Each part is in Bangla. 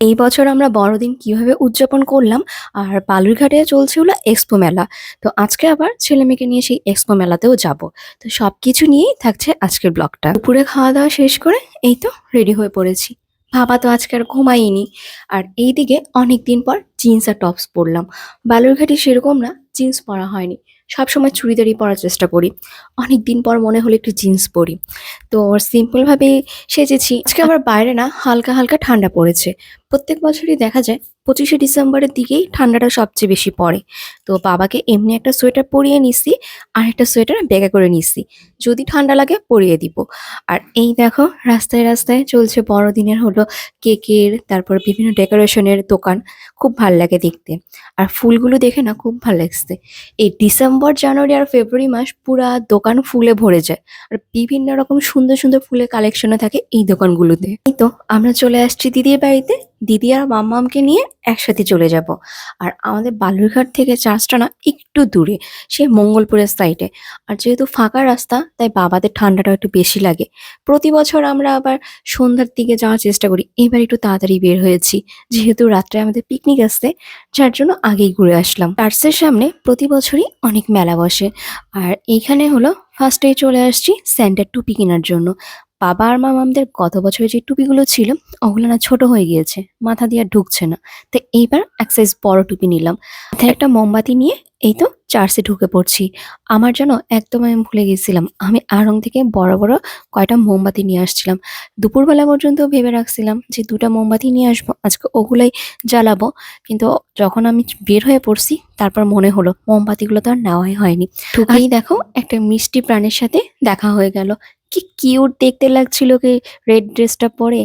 এই বছর আমরা বড়দিন কীভাবে উদযাপন করলাম আর বালুরঘাটে চলছে হলো এক্সপো মেলা। তো আজকে আবার ছেলে মেয়েকে নিয়ে সেই এক্সপো মেলাতেও যাব। তো সবকিছু নিয়েই থাকছে আজকের ব্লগটা। দুপুরে খাওয়া দাওয়া শেষ করে এই তো রেডি হয়ে পড়েছি। বাবা তো আজকে আর ঘুমাইনি আর এইদিকে অনেক দিন পর জিন্স আর টপস পরলাম। বালুরঘাটে সেরকম না, জিন্স পরা হয়নি। সবসময় চুড়িদারই পরার চেষ্টা করি। অনেক দিন পর মনে হলো একটু জিন্স পরি। তো সিম্পলভাবে সেজেছি। আজকে আবার বাইরে না, হালকা হালকা ঠান্ডা পড়েছে। প্রত্যেক বছরই দেখা যায় পঁচিশে ডিসেম্বরের দিকেই ঠান্ডাটা সবচেয়ে বেশি পড়ে। তো বাবাকে এমনি একটা সোয়েটার পরিয়ে নিছি, আর একটা সোয়েটার ব্যাগে করে নিছি। যদি ঠান্ডা লাগে পরিয়ে দিব। আর এই দেখো, রাস্তায় রাস্তায় চলছে বড়দিনের হলো কেকের, তারপর বিভিন্ন ডেকোরেশনের দোকান। খুব ভালো লাগে দেখতে। আর ফুলগুলো দেখে না খুব ভালো লাগছে। এই ডিসেম্বর, জানুয়ারি আর ফেব্রুয়ারি মাস পুরা দোকান ফুলে ভরে যায়। আর বিভিন্ন রকম সুন্দর সুন্দর ফুলের কালেকশনও থাকে এই দোকানগুলোতে। এই তো, আমরা চলে আসছি দিদির বাড়িতে। দিদি আর মাম্মামকে নিয়ে একসাথে চলে যাব। আর আমাদের বালুরঘাট থেকে চার্চটা না একটু দূরে সে মঙ্গলপুরের সাইডে আর যেহেতু ফাঁকা রাস্তা, তাই বাবাদের ঠান্ডাটা একটু বেশি লাগে। প্রতি বছর আমরা আবার সন্ধ্যার দিকে যাওয়ার চেষ্টা করি। এবার একটু তাড়াতাড়ি বের হয়েছি, যেহেতু রাত্রে আমাদের পিকনিক আসছে যার জন্য আগেই ঘুরে আসলাম। চার্চের সামনে প্রতি বছরই অনেক মেলা বসে। আর এইখানে হলো ফার্স্টে চলে আসছি স্যান্টার টুপি কেনার জন্য। বাবা আর মামামদের গত বছরে যে টুপিগুলো ছিল ওগুলো না ছোট হয়ে গিয়েছে মাথা দিয়ে আর ঢুকছে না। তো এইবার এক সাইজ বড় টুপি নিলাম। মাথায় একটা মোমবাতি নিয়ে এই তো চার্চে ঢুকে পড়ছি। আমার যেন একদম আমি ভুলে গেছিলাম। আমি আড়ং থেকে বড় বড় কয়টা মোমবাতি নিয়ে আসছিলাম। দুপুরবেলা পর্যন্ত ভেবে রাখছিলাম যে দুটা মোমবাতি নিয়ে আসব আজকে ওগুলাই জ্বালাবো। কিন্তু যখন আমি বের হয়ে পড়ছি তারপর মনে হলো মোমবাতিগুলো তো আর নেওয়াই হয়নি। ঢুকেই দেখো একটা মিষ্টি প্রাণের সাথে দেখা হয়ে গেল। কি কিউট দেখতে লাগছিল কি রেড ড্রেসটা পরে।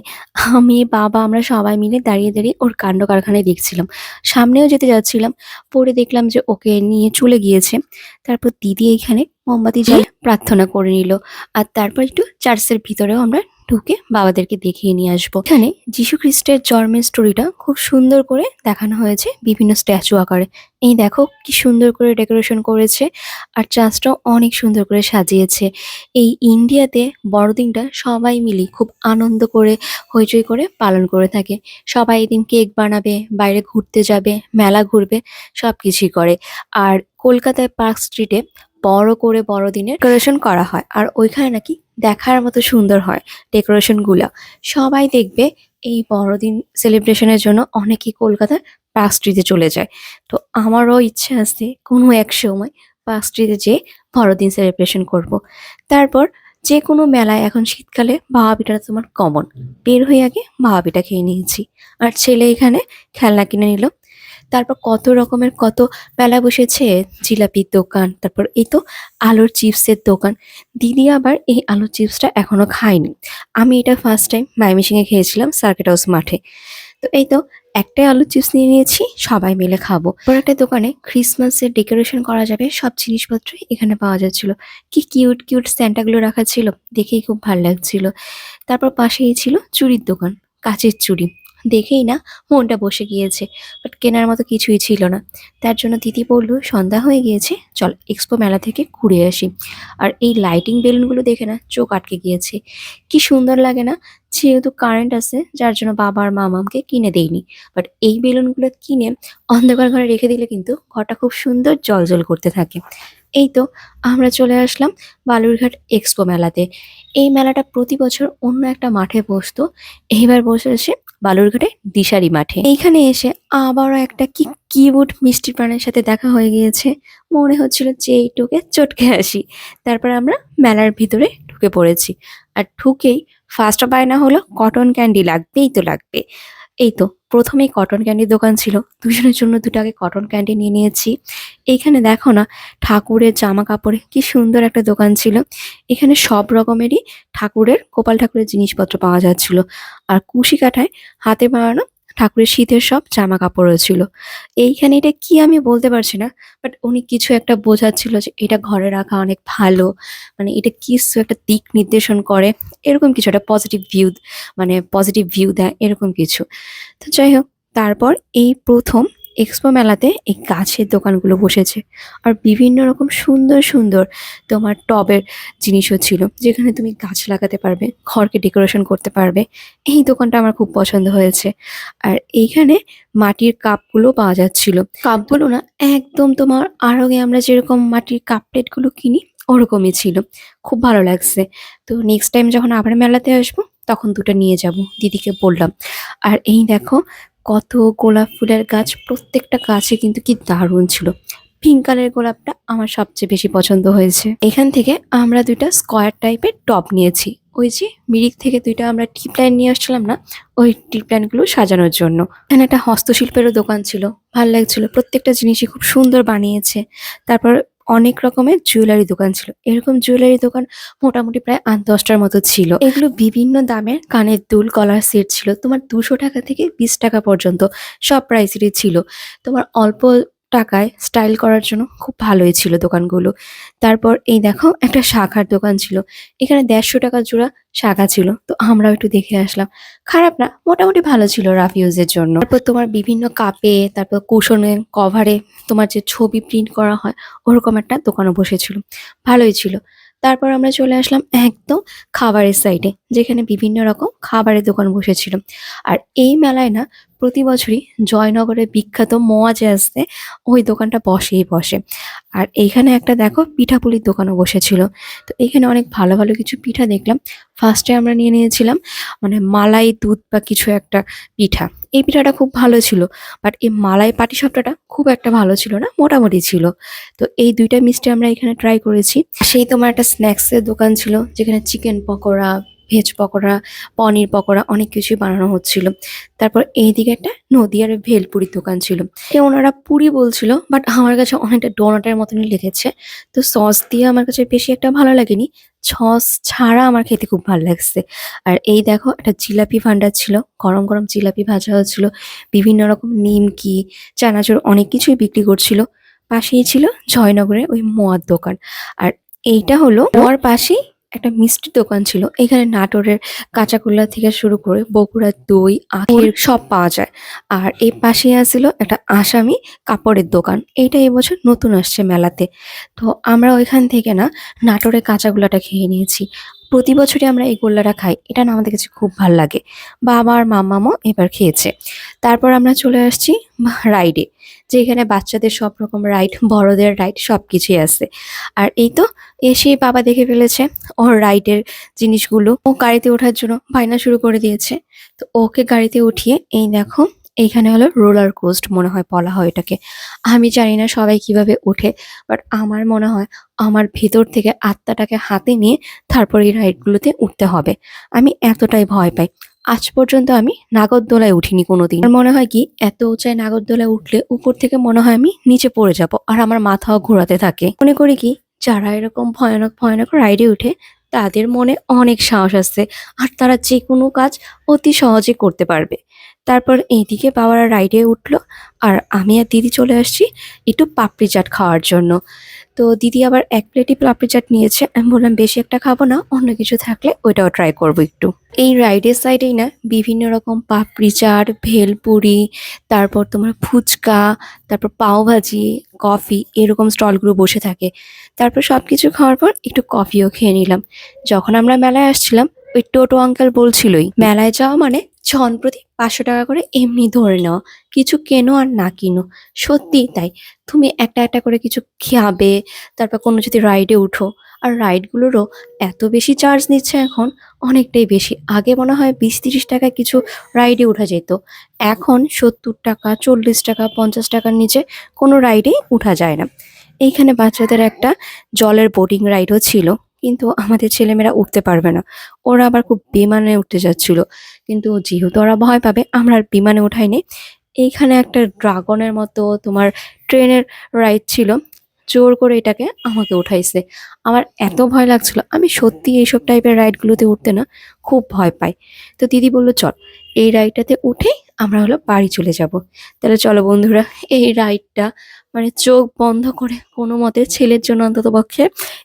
আমি, বাবা, আমরা সবাই মিলে দাঁড়িয়ে দাঁড়িয়ে ওর কাণ্ড কারখানায় দেখছিলাম। সামনেও যেতে যাচ্ছিলাম, পরে দেখলাম যে ওকে নিয়ে চলে গিয়েছে। তারপর দিদি এখানে মোমবাতি জ্বালিয়ে প্রার্থনা করে নিল। আর তারপর একটু চার্চের ভিতরেও আমরা ঢুকে বাবাদেরকে দেখিয়ে নিয়ে আসব। এখানে যীশু খ্রিস্টের জন্মের স্টোরিটা খুব সুন্দর করে দেখানো হয়েছে বিভিন্ন স্ট্যাচু আকারে। এই দেখো কি সুন্দর করে ডেকোরেশন করেছে আর চার্চটাও অনেক সুন্দর করে সাজিয়েছে। এই ইন্ডিয়াতে বড়দিনটা সবাই মিলে খুব আনন্দ করে, হইচই করে পালন করে থাকে। সবাই এদিন কেক বানাবে, বাইরে ঘুরতে যাবে, মেলা ঘুরবে সব কিছুই করে। আর কলকাতায় পার্ক স্ট্রিটে বড় করে বড়দিনের ডেকোরেশন করা হয়। আর ওইখানে নাকি দেখার মতো সুন্দর হয় ডেকোরেশনগুলো সবাই দেখবে এই বড়দিন সেলিব্রেশনের জন্য অনেকেই কলকাতার পার্ক স্ট্রিটে চলে যায়। তো আমারও ইচ্ছে আছে কোনো এক সময় পার্ক স্ট্রিটে যেয়ে বড়দিন সেলিব্রেশন করব। তারপর যে কোনো মেলায় এখন শীতকালে ভাবা পিঠাটা তোমার কমন বের হয়ে আগে ভাবা পিঠা খেয়ে নিয়েছি। আর ছেলে এখানে খেলনা কিনে নিল তারপর কত রকমের কত মেলা বসেছে, জিলাপির দোকান, তারপর এই তো আলুর চিপসের দোকান। দিদি আবার এই আলুর চিপসটা এখনও খায়নি। আমি এটা ফার্স্ট টাইম মাইমিসিংয়ে খেয়েছিলাম সার্কিট হাউস মাঠে। তো এই তো একটাই আলুর চিপস নিয়ে নিয়েছি, সবাই মিলে খাব। পর একটা দোকানে ক্রিসমাসের ডেকোরেশন করা যাবে, সব জিনিসপত্রই এখানে পাওয়া যাচ্ছিল। কি কিউট কিউট স্যান্টাগুলো রাখা ছিল, দেখেই খুব ভালো লাগছিল। তারপর পাশেই ছিল চুড়ির দোকান, কাচের চুড়ি। দেখেই না মনটা বসে গিয়েছে বাট কেনার মতো কিছুই ছিল না। তার জন্য দিদি বলল, সন্ধ্যা হয়ে গিয়েছে, চল এক্সপো মেলা থেকে ঘুরে আসি। আর এই লাইটিং বেলুনগুলো দেখে না চোখ আটকে গিয়েছে। কি সুন্দর লাগে না, যেহেতু কারেন্ট আছে, যার জন্য বাবা আর মামামকে কিনে দেয়নি বাট এই বেলুনগুলো কিনে অন্ধকার ঘরে রেখে দিলে কিন্তু ঘরটা খুব সুন্দর জলজল করতে থাকে। এই তো আমরা চলে আসলাম বালুরঘাট এক্সপো মেলাতে। এই মেলাটা প্রতি বছর অন্য একটা মাঠে বসতো। এইবার বসেছে বালুরঘাটে দিশারি মাঠে। এইখানে এসে আবারও একটা কি কিউট মিষ্টি প্রাণের সাথে দেখা হয়ে গিয়েছে। মনে হচ্ছিল যে এইটুকে চটকে আসি। তারপর আমরা মেলার ভিতরে ঢুকে পড়েছি। আর ঢুকেই ফার্স্ট বায়না হলো কটন ক্যান্ডি লাগবেই তো লাগবে। এই তো প্রথমেই কটন ক্যান্ডির দোকান ছিল। দুজনের জন্য দুটো আগে কটন ক্যান্ডি নিয়ে নিয়েছি। এইখানে দেখো না, ঠাকুরের জামা কাপড়ে কি সুন্দর একটা দোকান ছিল। এখানে সব রকমেরই ঠাকুরের, গোপাল ঠাকুরের জিনিসপত্র পাওয়া যাচ্ছিল। আর কুশি কাঠায় হাতে বানানো ঠাকুরের শীতের সব জামা কাপড়ও ছিল। এইখানে এটা কি আমি বলতে পারছি না বাট উনি কিছু একটা বোঝাচ্ছিল যে এটা ঘরে রাখা অনেক ভালো মানে এটা কিছু একটা দিক নির্দেশন করে, এরকম কিছু একটা পজিটিভ ভিউ মানে পজিটিভ ভিউ দেয়, এরকম কিছু। তো যাই হোক, তারপর এই প্রথম এক্সপো মেলাতে এই গাছের দোকানগুলো বসেছে। আর বিভিন্ন রকম সুন্দর সুন্দর তোমার টবের জিনিসও ছিল, যেখানে তুমি গাছ লাগাতে পারবে, ঘরকে ডেকোরেশন করতে পারবে। এই দোকানটা আমার খুব পছন্দ হয়েছে। আর এইখানে মাটির কাপগুলো পাওয়া যাচ্ছিল। কাপগুলো না একদম তোমার আর আগে আমরা যেরকম মাটির কাপ প্লেটগুলো কিনি, ওরকমই ছিল। খুব ভালো লাগছে। তো নেক্সট টাইম যখন আবার মেলাতে আসব, তখন দুটো নিয়ে যাব, দিদিকে বললাম। আর এই দেখো কত গোলাপ ফুলের গাছ, প্রত্যেকটা গাছে কিন্তু কি দারুণ ছিল। পিঙ্ক কালারের গোলাপটা আমার সবচেয়ে বেশি পছন্দ হয়েছে। এখান থেকে আমরা দুইটা স্কোয়ার টাইপের টপ নিয়েছি। ওই যে মিরিক থেকে দুইটা আমরা টিপ লাইন নিয়ে আসছিলাম না, ওই টিপ লাইনগুলো সাজানোর জন্য। এখানে একটা হস্তশিল্পেরও দোকান ছিল, ভালো লাগছিল। প্রত্যেকটা জিনিসই খুব সুন্দর বানিয়েছে। তারপর অনেক রকমের জুয়েলারি দোকান ছিল। এরকম জুয়েলারি দোকান মোটামুটি প্রায় আট, দশটার মতো ছিল। এগুলো বিভিন্ন দামের কানের দুল, কলার সেট ছিল। তোমার দুশো টাকা থেকে বিশ টাকা পর্যন্ত সব প্রাইসেরই ছিল। তোমার অল্প টাকায় স্টাইল করার জন্য খুব ভালোই ছিল দোকানগুলো। তারপর এই দেখো, একটা শাখার দোকান ছিল। এখানে দেড়শো টাকা জোড়া শাখা ছিল। তো আমরাও একটু দেখে আসলাম। খারাপ না, মোটামুটি ভালো ছিল রাফ ইউজের জন্য। তারপর তোমার বিভিন্ন কাপে তারপর কুশনে কভারে তোমার যে ছবি প্রিন্ট করা হয়, ওরকম একটা দোকানও বসেছিল। ভালোই ছিল। তারপর আমরা চলে আসলাম একদম খাবারের সাইডে যেখানে বিভিন্ন রকম খাবারের দোকান বসেছিল। আর এই মেলায় না প্রতি বছরই জয়নগরের বিখ্যাত মোয়া আসতে ওই দোকানটা বসেই বসে। আর এইখানে একটা দেখো পিঠাপুলির দোকানও বসেছিল। তো এখানে অনেক ভালো ভালো কিছু পিঠা দেখলাম। ফার্স্টে আমরা নিয়ে নিয়েছিলাম মানে মালাই, দুধ বা কিছু একটা পিঠা। এই পিঠাটা খুব ভালো ছিল বাট এই মালাই পাটি পাটিসাপটাটা খুব একটা ভালো ছিল না, মোটামুটি ছিল। তো এই দুইটা মিষ্টি আমরা এখানে ট্রাই করেছি। সেই তোমার একটা স্ন্যাক্সের দোকান ছিল, যেখানে চিকেন পকোড়া ভেজ পকোড়া, পনির পকোড়া, অনেক কিছুই বানানো হচ্ছিল। তারপর এইদিকে একটা নদিয়ার ভেলপুরির দোকান ছিল। ওনারা পুরি বলছিল বাট আমার কাছে অনেকটা ডোনাটের মতনই লেগেছে। তো সস দিয়ে আমার কাছে বেশি একটা ভালো লাগেনি। সস ছাড়া আমার খেতে খুব ভালো লাগছে। আর এই দেখো, একটা জিলাপি ভান্ডার ছিল। গরম গরম জিলাপি ভাজা হচ্ছিল। বিভিন্ন রকম নিমকি, চানাচুর অনেক কিছুই বিক্রি করছিল। পাশেই ছিল জয়নগরের ওই মোয়ার দোকান। আর এইটা হলো মোয়ার পাশেই একটা মিষ্টি দোকান ছিল। এখানে নাটোরের কাঁচাকুল্লা থেকে শুরু করে বগুড়ার দই, আখের সব পাওয়া যায়। আর এই পাশে আসছিল একটা আসামি কাপড়ের দোকান। এইটা এবছর নতুন আসছে মেলাতে। তো আমরা ওইখান থেকে না নাটোরের কাঁচাগোল্লাটা খেয়ে নিয়েছি। প্রতি বছরই আমরা এই গোল্লাটা খাই, এটা না আমাদের কাছে খুব ভালো লাগে। বাবা আর মামামও এবার খেয়েছে। তারপর আমরা চলে আসছি রাইডে যেখানে বাচ্চাদের সব রকম রাইড বড়দের রাইড সব কিছুই আছে। আর এই তো এসেই বাবা দেখে ফেলেছে ওর রাইডের জিনিসগুলো। ও গাড়িতে ওঠার জন্য বায়না শুরু করে দিয়েছে। তো ওকে গাড়িতে উঠিয়ে এই দেখো এইখানে হলো রোলার কোস্ট মনে হয় বলা হয় এটাকে। আমি জানি না সবাই কীভাবে ওঠে বাট আমার মনে হয় আমার ভেতর থেকে আত্মাটাকে হাতে নিয়ে তারপর এই রাইডগুলোতে উঠতে হবে। আমি এতটাই ভয় পাই। আজ পর্যন্ত আমি নাগরদোলায় উঠিনি কোনোদিন। আমার মনে হয় কি, এত উঁচায় নাগরদোলায় উঠলে উপর থেকে মনে হয় আমি নিচে পড়ে যাব আর আমার মাথাও ঘোরাতে থাকে। মনে করি কি, যারা এরকম ভয়ানক ভয়ানক রাইডে উঠে তাদের মনে অনেক সাহস আছে আর তারা যে কোনো কাজ অতি সহজে করতে পারবে। তারপর এইদিকে বাবারা রাইডে উঠল আর আমি আর দিদি চলে আসছি একটু পাপড়ি চাট খাওয়ার জন্য। তো দিদি আবার এক প্লেটই পাপড়ি চাট নিয়েছে। আমি বললাম, বেশি একটা খাব না, অন্য কিছু থাকলে ওইটাও ট্রাই করব একটু। এই রাইডের সাইডেই না, বিভিন্ন রকম পাপড়ি চাট, ভেলপুরি, তারপর তোমার ফুচকা, তারপর পাওভাজি কফি এরকম স্টলগুলো বসে থাকে। তারপর সব কিছু খাওয়ার পর একটু কফিও খেয়ে নিলাম। যখন আমরা মেলায় আসছিলাম, ওই টোটো আঙ্কেল বলছিলই, মেলায় যাওয়া মানে জন প্রতি পাঁচশো টাকা করে এমনি ধরে নেওয়া কিছু কেনো আর না কিনো। সত্যিই তাই। তুমি একটা একটা করে কিছু খাবে, তারপর কোনো যদি রাইডে উঠো। আর রাইডগুলোরও এত বেশি চার্জ নিচ্ছে এখন, অনেকটাই বেশি। আগে মনে হয় বিশ তিরিশ টাকায় কিছু রাইডে উঠা যেত। এখন সত্তর টাকা, চল্লিশ টাকা, পঞ্চাশ টাকার নিচে কোনো রাইডেই উঠা যায় না। এইখানে বাচ্চাদের একটা জলের বোটিং রাইডও ছিল। কিন্তু আমাদের ছেলেমেয়েরা উঠতে পারবে না। ওরা আবার খুব বিমানে উঠতে যাচ্ছিল। কিন্তু যেহেতু ওরা ভয় পাবে, আমরা আর বিমানে উঠাইনি। এইখানে একটা ড্রাগনের মতো তোমার ট্রেনের রাইড ছিল। জোর করে এটাকে আমাকে উঠাইছে। আমার এত ভয় লাগছিল, আমি সত্যি এইসব টাইপের রাইডগুলোতে উঠতে না, খুব ভয় পাই। তো দিদি বলল, চল, এই রাইডটাতে উঠেই আমরা হলো বাড়ি চলে যাব। তাহলে চলো বন্ধুরা, এই রাইডটা মানে চোখ বন্ধ করে কোনো মতে ছেলের জন্য অন্তত পক্ষে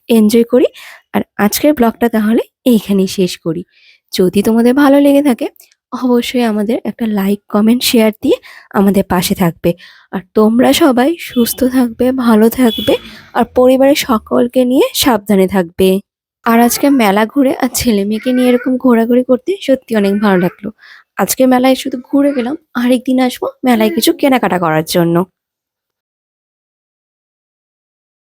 এনজয় করি। আর আজকের ব্লগটা তাহলে এইখানেই শেষ করি। যদি তোমাদের ভালো লেগে থাকে, অবশ্যই আমাদের একটা লাইক কমেন্ট শেয়ার দিয়ে আমাদের পাশে থাকবে। আর তোমরা সবাই সুস্থ থাকবে, ভালো থাকবে আর পরিবারের সকলকে নিয়ে সাবধানে থাকবে। আর আজকে মেলা ঘুরে আর ছেলে মেয়েকে নিয়ে এরকম ঘোরাঘুরি করতে সত্যি অনেক ভালো লাগল। আজকে মেলায় শুধু ঘুরে গেলাম আরেকদিন আসব মেলায় কিছু কেনাকাটা করার জন্য।